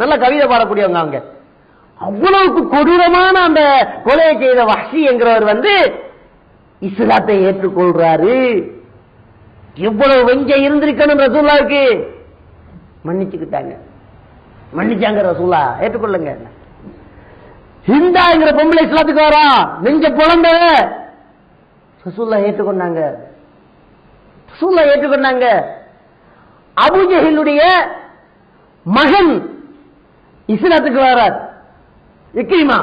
நல்ல கவிதை பாடக்கூடியவங்க அவங்க. அவ்வளவுக்கு கொடூரமான அந்த கொலையை செய்த வஹ்ஷி என்கிறவர் வந்து இஸ்லாத்தை ஏற்றுக்கொள்றாரு. எவ்வளவு வெஞ்ச இருந்திருக்கணும் ரசூல்லாவுக்கு? மன்னிச்சுக்கிட்டாங்க. மன்னிச்சாங்க ரசூலா ஏற்றுக்கொள்ளுங்க. ஹிந்தாங்கிற பொம்பளை இஸ்லாத்துக்கு வரா? நெஞ்ச புலந்த ரசூல்லா ஏற்றுக்கொண்டாங்க. ரசூல்லா ஏற்றுக்கொண்டாங்க. அபுஜஹிலுடைய மகன் இஸ்லாத்துக்கு வரார். இக்ரிமா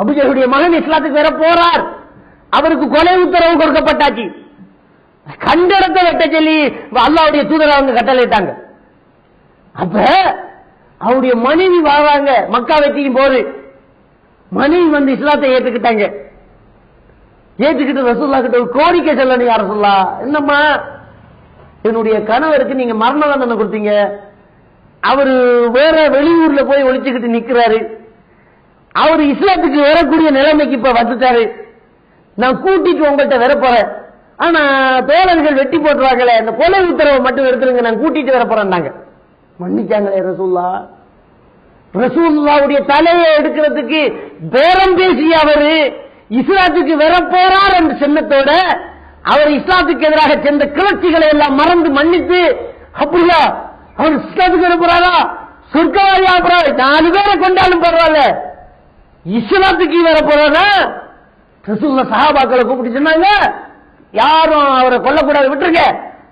அபுஜருடைய மகன் இஸ்லாத்துக்கு வர போறார். அவருக்கு கொலை உத்தரவு கொடுக்கப்பட்டாச்சு. கண்டடத்தை வெட்ட சொல்லி அல்லாவுடைய தூதர் அவங்க கட்டளையிட்டாங்க. அப்ப அவருடைய மனைவி வாழ்வாங்க. மக்கா வெட்டிக்கும் போது மனைவி வந்து இஸ்லாத்தை ஏத்துக்கிட்டாங்க. ஏத்துக்கிட்டு ரசூல்லா கிட்ட ஒரு கோரிக்கை சொல்லணும் யார சொல்லா என்னம்மா என்னுடைய கணவருக்கு நீங்க மரண தண்டனை கொடுத்தீங்க. அவரு வேற வெளியூர்ல போய் ஒழிச்சுக்கிட்டு நிக்கிறாரு. அவர் இஸ்லாத்துக்கு வரக்கூடிய நிலைமைக்கு இப்ப வந்துட்டாரு. நான் கூட்டிட்டு உங்கள்கிட்ட வரப்போறேன் ஆனா தோழர்கள் வெட்டி போட்டுருவாங்களே அந்த கொலை உத்தரவை மட்டும் எடுத்துருங்க நான் கூட்டிட்டு வரப்போறேன்னாங்க மன்னிச்சாங்களே ரசூல்லா. ரசூல்லாவுடைய தலையை எடுக்கிறதுக்கு பேரம் பேசிய அவரு இஸ்லாத்துக்கு வரப்போறார் என்ற சின்னத்தோட அவர் இஸ்லாத்துக்கு எதிராக சென்ற கிளர்ச்சிகளை எல்லாம் மறந்து மன்னித்து அப்படியா அவர் இஸ்லாத்துக்கு வர போறாரா? சொர்க்கவாதியா போறாரு. நாலு பேரை கொண்டாலும் பரவாயில்ல. இஸ்லாத்துக்கு வர போறாரா? ரசூல்லா சஹாபாக்களை கூப்பிட்டு சொன்னாங்க. யாரும் அவரை கொல்லக்கூடாது விட்டுருங்க.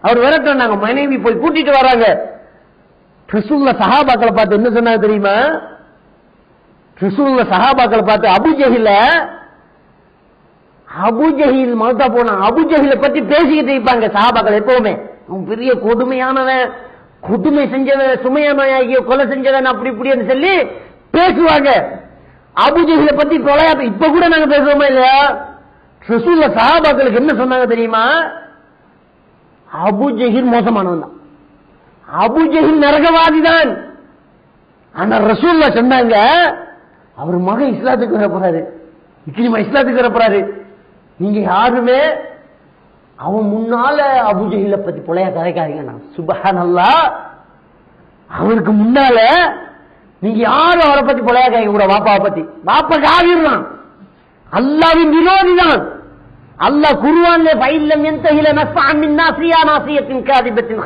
அவர் விரட்ட நாங்க மனைவி போய் கூட்டிட்டு வராங்க. ரசூல்லா சஹாபாக்களை பார்த்து என்ன சொன்னாங்க தெரியுமா? ரசூல்லா சஹாபாக்களை பார்த்து அபுஜஹில அபுஜஹில் மௌத்தா போன அபுஜஹில பத்தி பேசிக்கிட்டு இருப்பாங்க சஹாபாக்கள் எப்பவுமே. பெரிய கொடுமையானவன். கொடுமை செஞ்சவன் சுமையானவன் கொலை செஞ்சவன் அப்படி இப்படின்னு சொல்லி பேசுவாங்க. அபுஜஹில பத்தி கொலையா இப்ப கூட நாங்க பேசுவோமா இல்லையா? ரசூல்ல சஹாபாக்களுக்கு என்ன சொன்னாங்க தெரியுமா? அபுஜஹில் மோசமானவன் தான். அபுஜஹில் நரகவாதி தான் ஆனா ரசூல்ல சொன்னாங்க அவர் மகன் இஸ்லாத்துக்கு வர போறாரு இக்கிரிமா இஸ்லாத்துக்கு வர போறாரு நீங்க யாருமே அவன் முன்னால அபுஜஹில பத்தி புலைய கதைக்காதீங்க நான். சுபஹானல்லா. அவருக்கு முன்னால நீங்க யாரும் அவரை பத்தி புலைய கேட்க கூட வாப்பாவை பத்தி. வாப்பா காவிர் அல்லாவின் விரோதி தான். அல்லாஹ் குருவான்ல பயிலம் எந்த நாசியா நாசியத்தின் காதிபத்தின்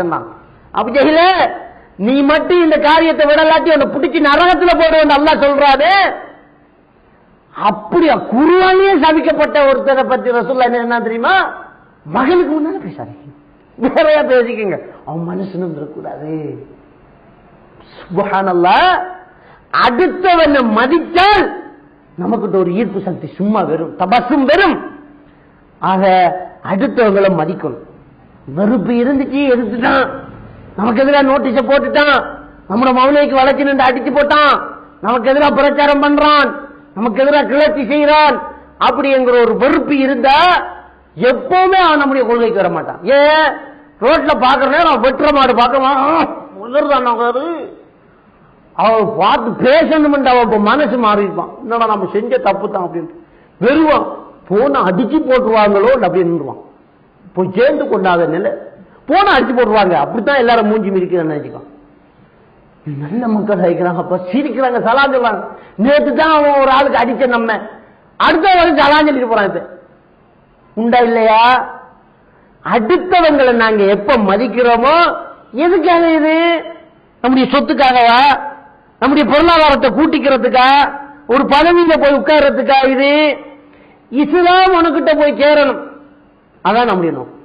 சொன்னான். அபுஜஹில நீ மட்டும் இந்த காரியத்தை விடலாட்டி உன்னை பிடிச்சி நரகத்துல போடுவேன் அல்லாஹ் சொல்றாரு அப்படியா? குருவானே சபிக்கப்பட்ட ஒருத்தரை பத்தி ரசூல்லா என்ன என்ன தெரியுமா? மகனுக்கு முன்னால பேசாதீங்க. வேறையா பேசிக்கங்க. அவன் மனுஷனும் இருக்கக்கூடாது. சுபஹானல்லா அடுத்தவனை மதித்தால் நமக்கு ஒரு ஈர்ப்பு சக்தி சும்மா வெறும் தபசும் வெறும். ஆக அடுத்தவங்களை மதிக்கணும். வெறுப்பு இருந்துச்சு எடுத்துட்டான். நமக்கு எதிராக நோட்டீஸ போட்டுட்டான். நம்மளோட மௌனைக்கு வளர்ச்சி நின்று அடிச்சு போட்டான். நமக்கு எதிராக பிரச்சாரம் பண்றான். நமக்கு எதிராக கிளர்ச்சி செய்யறான் அப்படிங்கிற ஒரு வெறுப்பு இருந்தா எப்பவுமே அவன் நம்முடைய கொள்கைக்கு வர மாட்டான். ஏன் ரோட்ல பாக்குற அவன் வெட்டுற மாடு பார்க்க உதர்தான் அவன் பார்த்து பேசணும் அவன் மனசு மாறிப்பான் என்னடா நம்ம செஞ்ச தப்பு தான் அப்படின்னு வெறுவான். போன அடிச்சு போட்டுருவாங்களோ அப்படின்னு இப்போ சேர்ந்து கொண்டாத நிலை. போன அடிச்சு போட்டுருவாங்க. அப்படித்தான் எல்லாரும் மூஞ்சி மிதிக்கிறேன்னு நினைச்சுக்கான் நல்ல மக்கள் சகிக்கிறாங்க அப்ப சிரிக்கிறாங்க சலாம் நேற்று தான் அவன் ஒரு ஆளுக்கு அடிச்ச நம்ம. அடுத்த வரைக்கும் சலாம் போறான் இப்ப. உண்டா இல்லையா? அடுத்தவங்களை நாங்க எப்ப மதிக்கிறோமோ எதுக்காக இது? நம்முடைய சொத்துக்காகவா? நம்முடைய பொருளாதாரத்தை கூட்டிக்கிறதுக்கா? ஒரு பதவியில போய் உட்கார்றதுக்கா இது? இஸ்லாம் உனக்கிட்ட போய் சேரணும். அதான் நம்முடைய நோக்கம்.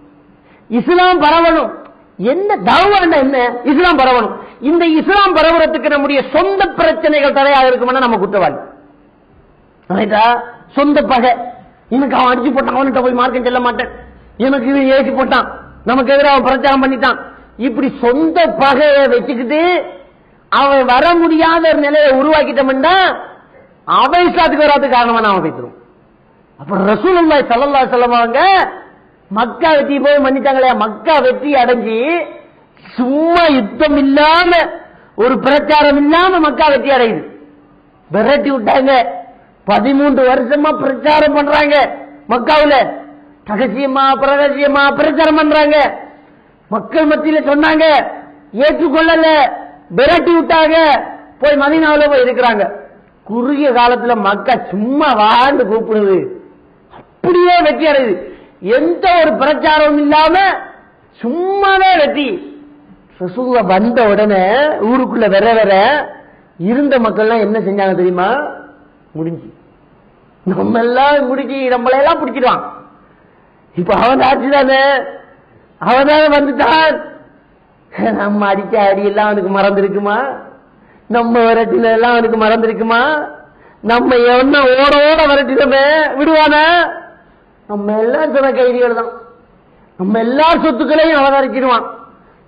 இஸ்லாம் பரவணும். என்ன தவாண்ட என்ன? இஸ்லாம் பரவணும். இந்த இஸ்லாம் பரவுறதுக்கு நம்முடைய சொந்த பிரச்சனைகள் தடையாக இருக்கும்னா நம்ம குற்றவாளி. சொந்த பகை. எனக்கு அவன் அடிச்சு போட்டான் அவன்கிட்ட போய் மார்க்கம் செல்ல மாட்டேன். எனக்கு இவன் ஏசி போட்டான். நமக்கு எதிராக அவன் பிரச்சாரம் பண்ணிட்டான். இப்படி சொந்த பகையை வச்சுக்கிட்டு அவன் வர முடியாத ஒரு நிலையை உருவாக்கிட்டோம்னா அவன் இஸ்லாத்துக்கு வராது காரணமா நாம பேசுறோம். அப்ப ரசூலுல்லாய் சல்லல்லா செல்லவாங்க மக்கா வெற்றி போய் மன்னிட்டாங்களே மக்கா வெற்றி அடைஞ்சு சும்மா யுத்தம் இல்லாம ஒரு பிரச்சாரம் இல்லாம மக்கா வெற்றி அடையுது. விரட்டி விட்டாங்க. பதிமூன்று வருஷமா பிரச்சாரம் பண்றாங்க. மக்காவில். ரகசியமா பிரகசியமா பிரச்சாரம் பண்றாங்க. மக்கள் மத்தியில சொன்னாங்க ஏற்றுக்கொள்ளல விரட்டி விட்டாங்க. போய் மதினாவில் போய் இருக்கிறாங்க. குறுகிய காலத்துல மக்கா சும்மா வாழ்ந்து கூப்பிடுது. அப்படியே வெற்றி அடையுது. எந்த ஒரு பிரச்சாரமும் இல்லாம சும்மாவே வெற்றி. ரசூல்லா வந்த உடனே ஊருக்குள்ள வர வர இருந்த மக்கள்லாம் என்ன செஞ்சாங்க தெரியுமா? முடிஞ்சு நம்ம எல்லாம் முடிஞ்சு நம்மளையெல்லாம் பிடிச்சிடுவான். இப்ப அவன் ஆட்சி தானே அவன் தானே வந்துட்டான். நம்ம அடிச்ச அடி எல்லாம் அவனுக்கு மறந்துருக்குமா? நம்ம விரட்டில எல்லாம் அவனுக்கு மறந்துருக்குமா? நம்ம என்ன ஓட ஓட விரட்டினமே? விடுவானா? நம்ம எல்லாம் சில கைதிகள் தான் நம்ம எல்லா சொத்துக்களையும் அவதரிக்கிடுவான்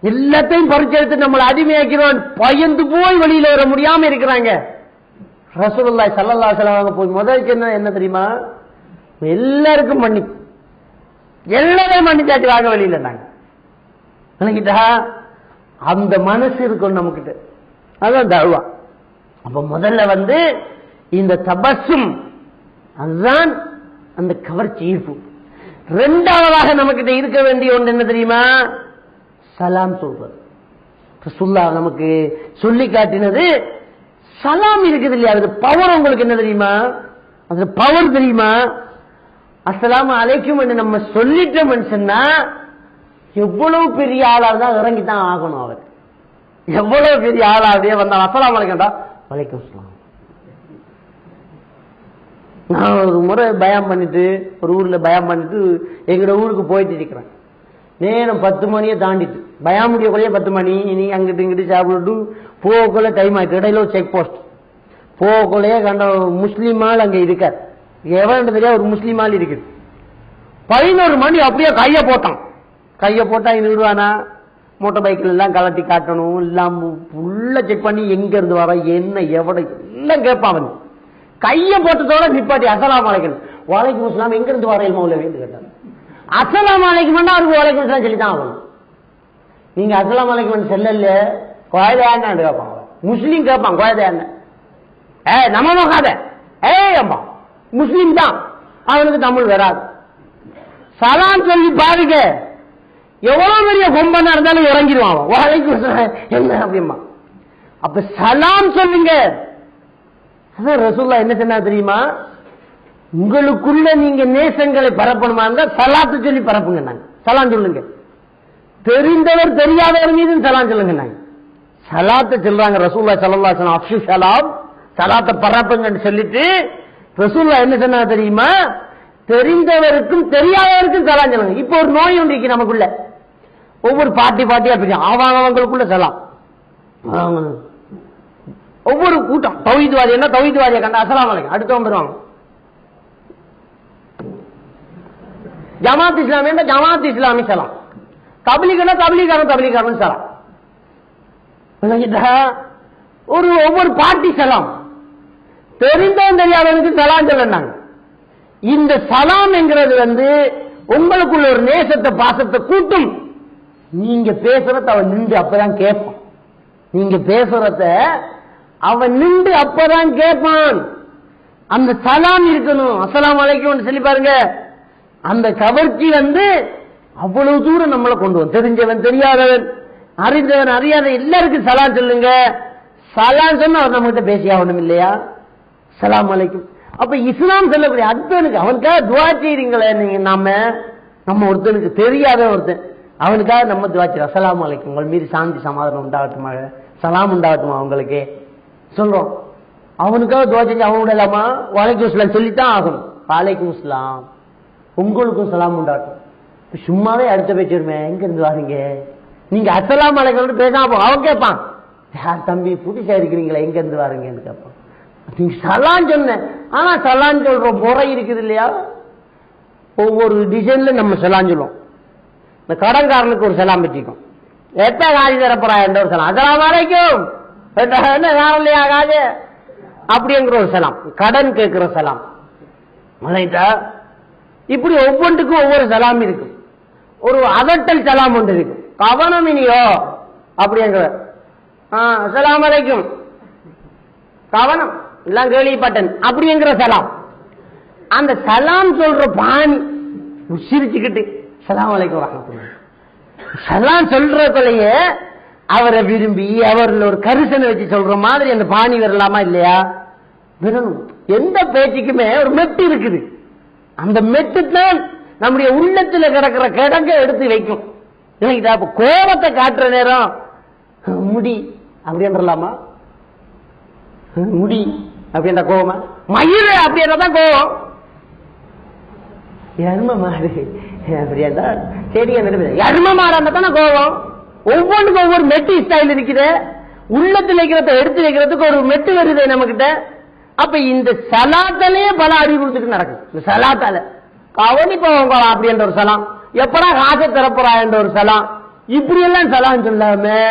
எல்லாத்தையும் பறிச்செடுத்து நம்மளை அடிமையாக்கிடுவான். பயந்து போய் வெளியில வர முடியாம இருக்கிறாங்க. ரசூலுல்லாஹி சல்லல்லா அலைஹி போய் முதலுக்கு என்ன என்ன தெரியுமா? எல்லாருக்கும் மன்னிப்பு. எல்லாரையும் மன்னிச்சாச்சு வாங்க வெளியில நாங்க விளங்கிட்டா? அந்த மனசு இருக்கும் நம்மக்கிட்ட அதான் தழுவா அப்ப முதல்ல வந்து இந்த தபஸும் அதுதான் அந்த கவர்ச்சி ஈர்ப்பு. ரெண்டாவதாக நம்மக்கிட்ட இருக்க வேண்டிய ஒன்று என்ன தெரியுமா? சலாம் சொல்றது. ரசூல்லா நமக்கு சொல்லி காட்டினது சலாம் இருக்குது இல்லையா? அது பவர் உங்களுக்கு என்ன தெரியுமா? அது பவர் தெரியுமா? அஸ்ஸலாமு அலைக்கும் என்று நம்ம சொல்லிட்டோம்னு சொன்னா எவ்வளவு பெரிய ஆளா இருந்தா இறங்கி தான் ஆகணும் அவர். எவ்வளவு பெரிய ஆளா அப்படியே வந்தா அஸ்ஸலாமு அலைக்கம்டா வலைக்கும் சொல்லலாம் நான் ஒரு முறை பயம் பண்ணிட்டு ஒரு ஊர்ல பயம் பண்ணிட்டு எங்களோட ஊருக்கு போயிட்டு இருக்கிறேன். நேரம் பத்து மணியை தாண்டிட்டு பயம் குறைய பத்து மணி நீ அங்கிட்டு இங்கிட்டு சாப்பிட்டு போகக்குள்ள டைம் ஆயிட்டு இடையில ஒரு செக் போஸ்ட் போகக்குள்ளேயே கண்ட முஸ்லீமால் அங்க இருக்கார். எவன் தெரியாது ஒரு முஸ்லீம் ஆள் இருக்குது. பதினோரு மணி அப்படியே கையை போட்டான். கையை போட்டா இது விடுவானா? மோட்டார் பைக்கில் எல்லாம் கலட்டி காட்டணும். எல்லாம் ஃபுல்லாக செக் பண்ணி எங்க இருந்து வர என்ன எவ்வளோ எல்லாம் கேட்பான் அவன். கையை போட்டதோட நிப்பாட்டி அசலாம் அலைக்கணும் வாழைக்கும் இஸ்லாம் எங்க இருந்து வரையில் மௌலவின்னு கேட்டான். அசலாம் அலைக்கும் அவருக்கு வாழைக்கும் இஸ்லாம் சொல்லி தான் ஆகணும் நீங்க அசலாம் அலைக்கும் செல்லல குழந்தையான்னு கேட்பான் அவன். முஸ்லீம் கேட்பான் குழந்தையான்னு ஏ நம்ம நோக்காத ஏய் அம்மா முஸ்லீம் தான் அவனுக்கு தமிழ் வராது சலாம் சொல்லி பாருங்க எவ்வளவு பெரிய கொம்பனா இருந்தாலும் இறங்கிடுவான் அவன். என்ன அப்படிமா அப்ப சலாம் சொல்லுங்க அதான் ரசூல்லா என்ன சொன்னா தெரியுமா உங்களுக்குள்ள நீங்க நேசங்களை பரப்பணுமா இருந்தா சலாத்து சொல்லி பரப்புங்க நாங்க சலாம் சொல்லுங்க தெரிந்தவர் தெரியாதவர் மீது சலாம் சொல்லுங்க நாங்க சலாத்த சொல்றாங்க ரசூல்லா சல்லா சலாம் அப்சு சலாம் சலாத்தை பரப்புங்கன்னு சொல்லிட்டு ரசூல்லா என்ன சொன்னா தெரியுமா? தெரிந்தவருக்கும் தெரியாதவருக்கும் சலாம் சொல்லுங்க. இப்போ ஒரு நோய் ஒன்று இருக்கு நமக்குள்ள. ஒவ்வொரு பாட்டி பாட்டியா பிரியும் அவங்களுக்குள்ள சலாம். ஒவ்வொரு கூட்டம். தௌஹித்வாதி என்ன? தௌஹீத்வாதியை கண்டா அசலாம் அலைக்கும். அடுத்தவங்க வருவாங்க. ஜமாத் இஸ்லாமி என்ன? ஜமாத் இஸ்லாமி சலாம். தபிலிகனா தபிலிகாரன் தபிலிகாரன் சலாம். ஒரு ஒவ்வொரு பாட்டி சலாம். தெரிந்தவன் தெரியாதவனுக்கு சலாம் சொல்லனாங்க. இந்த சலாம் என்கிறது வந்து உங்களுக்குள்ள ஒரு நேசத்தை பாசத்தை கூட்டும். நீங்க பேசுறத அவன் நின்று அப்பதான் கேட்பான் நீங்க பேசுறத அவன் நின்று அப்பதான் கேட்பான் அந்த சலாம் இருக்கணும். அசலாம் அலைக்கும் சொல்லி பாருங்க. அந்த கவர்ச்சி வந்து அவ்வளவு தூரம் நம்மளை கொண்டு வரும். தெரிஞ்சவன் தெரியாதவன். அறிந்தவன் அறியாத எல்லாருக்கும் சலான் சொல்லுங்க. சலான் சொன்னா அவர் நம்மகிட்ட பேசி ஆகணும் இல்லையா? சலாம் அலைக்கும். அப்ப இஸ்லாம் சொல்லக்கூடிய அடுத்தவனுக்கு அவனுக்காக துவா செய்றீங்களே நீங்க நாம. நம்ம ஒருத்தனுக்கு தெரியாத ஒருத்தன். அவனுக்காக நம்ம துவா செய்யறோம் அஸ்ஸலாமு அலைக்கும். உங்கள் மீது சாந்தி சமாதானம் உண்டாகட்டுமாக. சலாம் உண்டாகட்டுமா அவங்களுக்கு? சொல்றோம். அவனுக்காக துவா செஞ்சு அவன் விடலாமா வாழைக்கும் இஸ்லாம் சொல்லித்தான் ஆகணும். வாழைக்கும் இஸ்லாம் உங்களுக்கும் சலாம் உண்டாகட்டும். சும்மாவே அடுத்த பேச்சு வருமே. எங்க இருந்து வாரீங்க? நீங்க அசலாம் அலைக்கும் பேசாம அவன் கேட்பான் யார் தம்பி புதுசா இருக்கிறீங்களா? எங்க இருந்து வாருங்கன்னு கேட்பான் நீங்க சலான் சொன்னேன் ஆனா சலான் சொல்ற முறை இருக்குது இல்லையா? ஒவ்வொரு டிசைன்ல நம்ம சலான் சொல்லுவோம். இந்த கடன்காரனுக்கு ஒரு சலாம் வச்சுக்கோம். எத்த காதி தரப்படா என்ற ஒரு சலாம். அசலாம் வரைக்கும் என்ன வேற இல்லையா காது அப்படிங்கிற ஒரு சலாம். கடன் கேட்கிற சலாம். இப்படி ஒவ்வொன்றுக்கும் ஒவ்வொரு சலாம் இருக்கும். ஒரு அதட்டல் சலாம் ஒன்று இருக்கும் கவனம் இனியோ? அப்படிங்கிற சலாம் அலைக்கும். கவனம் எல்லாம் கேள்விப்பட்டன். அப்படிங்கிற சலாம். அந்த சலாம் சொல்ற பாணி சிரிச்சுக்கிட்டு சலாம் அலைக்கும் ரஹமத்துல்லாஹி சலாம் சொல்றதுலயே அவரை விரும்பி அவரில் ஒரு கரிசனை வச்சு சொல்ற மாதிரி அந்த பாணி வரலாமா இல்லையா? வரணும். எந்த பேச்சுக்குமே ஒரு மெட்டு இருக்குது. அந்த மெட்டு தான் நம்முடைய உள்ளத்தில் கிடக்கிற கிடங்க எடுத்து வைக்கும். இல்லைங்களா இப்ப கோபத்தை காட்டுற நேரம். முடி. அப்படின்றலாமா முடி. அப்படின்ற கோபமா? மயில் அப்படின்றதான் கோபம். எரும மாடு. அப்படியா சரிங்க சரி எரும மாடு அந்த தானே கோபம். ஒவ்வொன்றுக்கும் ஒவ்வொரு மெட்டு ஸ்டைல் இருக்குது. உள்ளத்துல வைக்கிறத எடுத்து வைக்கிறதுக்கு ஒரு மெட்டு வருது நம்ம கிட்ட அப்ப இந்த சலாத்தாலே பல அறிவுறுத்துக்கு நடக்கும் இந்த சலாத்தால. கவனிப்பவங்க அப்படின்ற ஒரு சலாம். எப்படா காசை திறப்புறா என்ற ஒரு சலாம்? இப்படி எல்லாம் சலாம் சொல்லாம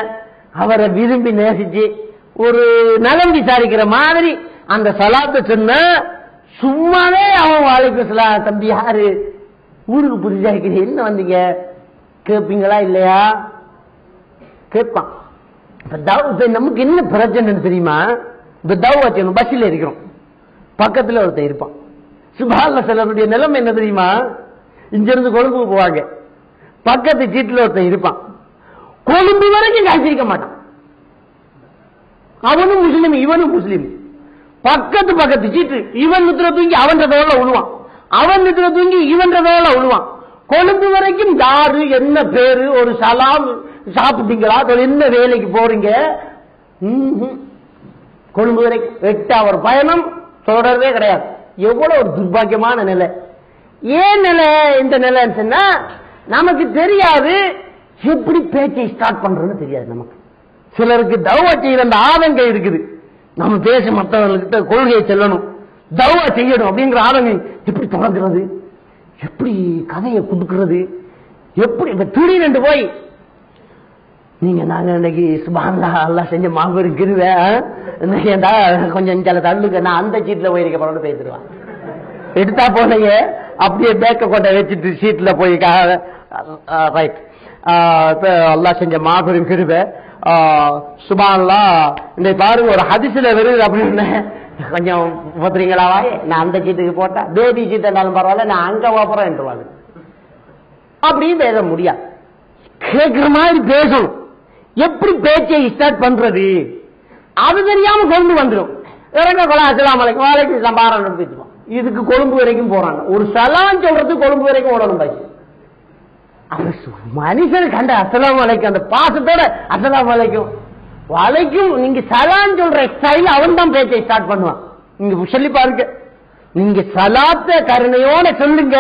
அவரை விரும்பி நேசிச்சு ஒரு நலம் விசாரிக்கிற மாதிரி அந்த சலாத்தை சொன்ன சும்மாவே அவன் வாழ்க்கை சலா தம்பி யாரு? ஊருக்கு புதுசா இருக்கிறீங்க. என்ன வந்தீங்க? கேட்பீங்களா இல்லையா? கேட்பான். இப்ப நமக்கு என்ன பிரச்சனைன்னு தெரியுமா? இப்ப தவ் வச்சணும் பஸ்ல இருக்கிறோம். பக்கத்துல ஒருத்தன் இருப்பான். சுபால சிலருடைய நிலைமை என்ன தெரியுமா? இங்கிருந்து கொழும்புக்கு போவாங்க. பக்கத்து சீட்டுல ஒருத்தன் இருப்பான். கொழும்பு வரைக்கும் காய்ச்சிருக்க மாட்டான். அவனும் முஸ்லீம் இவனும் முஸ்லீம். பக்கத்து பக்கத்து சீட்டு இவன் நித்திர தூங்கி அவன் தோல உழுவான். அவன் நித்திர தூங்கி இவன் தோல உழுவான். கொழும்பு வரைக்கும் யாரு என்ன பேரு ஒரு சலாம் சாப்பிட்டீங்களா என்ன வேலைக்கு போறீங்க? கொழும்பு வரைக்கும் எட்டு அவர் பயணம் தொடர்றதே கிடையாது. எவ்வளவு ஒரு துர்பாக்கியமான நிலை. ஏன் நிலை இந்த நிலைன்னு சொன்னா நமக்கு தெரியாது எப்படி பேச்சை ஸ்டார்ட் பண்றதுன்னு தெரியாது நமக்கு. சிலருக்கு தவா செய்யற அந்த ஆதங்கம் இருக்குது. நம்ம பேச மற்றவர்கிட்ட கொள்கையை செல்லணும். தவா செய்யணும் அப்படிங்கிற ஆதங்கம் எப்படி தொடங்குறது எப்படி கதையை கொடுக்கிறது? எப்படி இப்ப திடீரென்று போய் நீங்க நாங்க இன்னைக்கு சுபாந்தா எல்லாம் செஞ்ச மாபெரும் கிருவேன் கொஞ்சம் சில தள்ளுங்க நான் அந்த சீட்ல போயிருக்க பரவாயில்ல பேசிடுவான் எடுத்தா போனீங்க அப்படியே பேக்க கொண்ட வச்சுட்டு சீட்ல போய் ரைட் அல்லா செஞ்ச மாபெரும் கிருப. சுபான்லா இந்த பாருங்க ஒரு ஹதிசில வருது அப்படின்னு கொஞ்சம் போத்துறீங்களா வாய்? நான் அந்த சீட்டுக்கு போட்டா பேபி சீட் இருந்தாலும் பரவாயில்ல நான் அங்க போறேன் என்றுவாங்க அப்படின்னு பேச முடியாது கேட்கிற மாதிரி பேசணும். எப்படி பேச்சை ஸ்டார்ட் பண்றது? அது தெரியாம கொண்டு வந்துடும் இறங்க கூட அசலாம் வலைக்கும் வாழைக்கு சம்பாரம் பேச்சு இதுக்கு கொழும்பு வரைக்கும் போறாங்க. ஒரு சலான் சொல்றது கொழும்பு வரைக்கும் ஓடணும் பாய்ச்சி அவன் சு- மனுஷன் கண்ட அசலாம் வலைக்கும் அந்த பாசத்தோட அசலாம் வலைக்கும் வலைக்கும் நீங்க சலான் சொல்ற ஸ்டைல் அவன் தான் பேச்சை ஸ்டார்ட் பண்ணுவான். நீங்க சொல்லி பாருங்க. நீங்க சலாத்த கருணையோட சொல்லுங்க.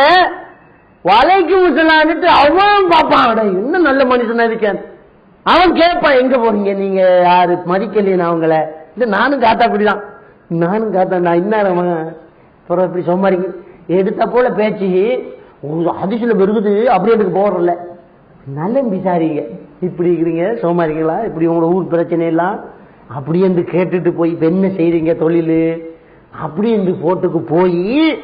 வலைக்கும் சொல்லான்ட்டு அவன் பார்ப்பான். அட, இன்னும் நல்ல மனுஷன் இருக்கேன். அவன் கேட்பான் எங்க போறீங்க? நீங்க யாரு? மதிக்கலையே அவங்கள இல்ல நானும் காத்தா அப்படிதான். நானும் காத்தா நான் இன்னாரமா பிறகு இப்படி சோமாரிக்கு எடுத்த போல பேச்சு ஒரு பெருகுது அப்படி எனக்கு போறல நல்ல விசாரிங்க. இப்படி இருக்கிறீங்க சோமாரிங்களா இப்படி உங்களோட ஊர் பிரச்சனை எல்லாம்? அப்படி என்று கேட்டுட்டு போய் இப்ப என்ன செய்றீங்க தொழில்? அப்படி என்று போட்டுக்கு போய்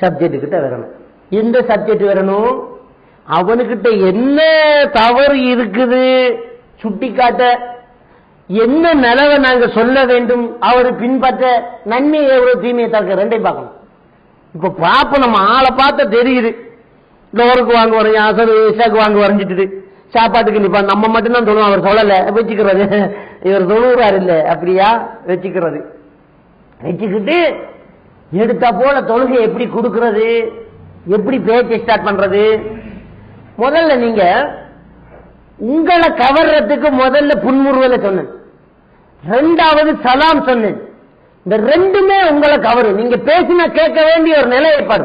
சப்ஜெக்ட் கிட்ட வரணும். எந்த சப்ஜெக்ட் வரணும்? அவனுக்கிட்ட என்ன தவறு இருக்குது? சுட்டி காட்ட என்ன நிலவை நாங்க சொல்ல வேண்டும் அவர் பின்பற்ற நன்மையை எவ்வளவு தீமையை தக்க ரெண்டையும் பார்க்கணும். இப்ப பார்ப்போம் நம்ம ஆளை பார்த்தா தெரியுது. டோருக்கு வாங்க வரையும் அசரு இஷாக்கு வாங்க வரைஞ்சிட்டு சாப்பாட்டுக்கு நிப்பா நம்ம மட்டும்தான் சொல்லுவோம் அவர் சொல்லல. வச்சுக்கிறது. இவர் தொழுகிறார் இல்ல அப்படியா? வச்சுக்கிறது. வச்சுக்கிட்டு எடுத்தா போல தொழுகை எப்படி கொடுக்கறது? எப்படி பேச்சை ஸ்டார்ட் பண்றது? முதல்ல நீங்க உங்களை கவர்றதுக்கு முதல்ல புன்முறுவலை சொன்னேன். ரெண்டாவது சலாம் சொன்னேன். இந்த ரெண்டுமே உங்களை கவரும் நீங்க பேசினா கேட்க வேண்டிய ஒரு நிலை ஏற்பாடு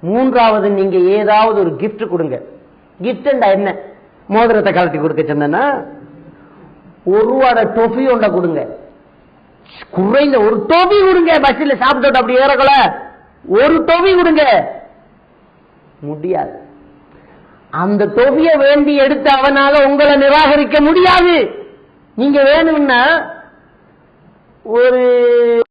மூன்றாவது நீங்க ஏதாவது ஒரு கிஃப்ட் கொடுங்க. Gift என்ன? மோதிரத்தை கலட்டி கொடுக்க சொன்னா ஒரு ரூபாட டொஃபி ஒன்றை கொடுங்க. குறைந்த ஒரு டோபி கொடுங்க. பஸ்ல சாப்பிட்டு அப்படி ஏறக்கல. ஒரு டோபி கொடுங்க. முடியாது. அந்த தொகையை வேண்டி எடுத்து அவனால உங்களை நிராகரிக்க முடியாது. நீங்க வேணும்னா ஒரு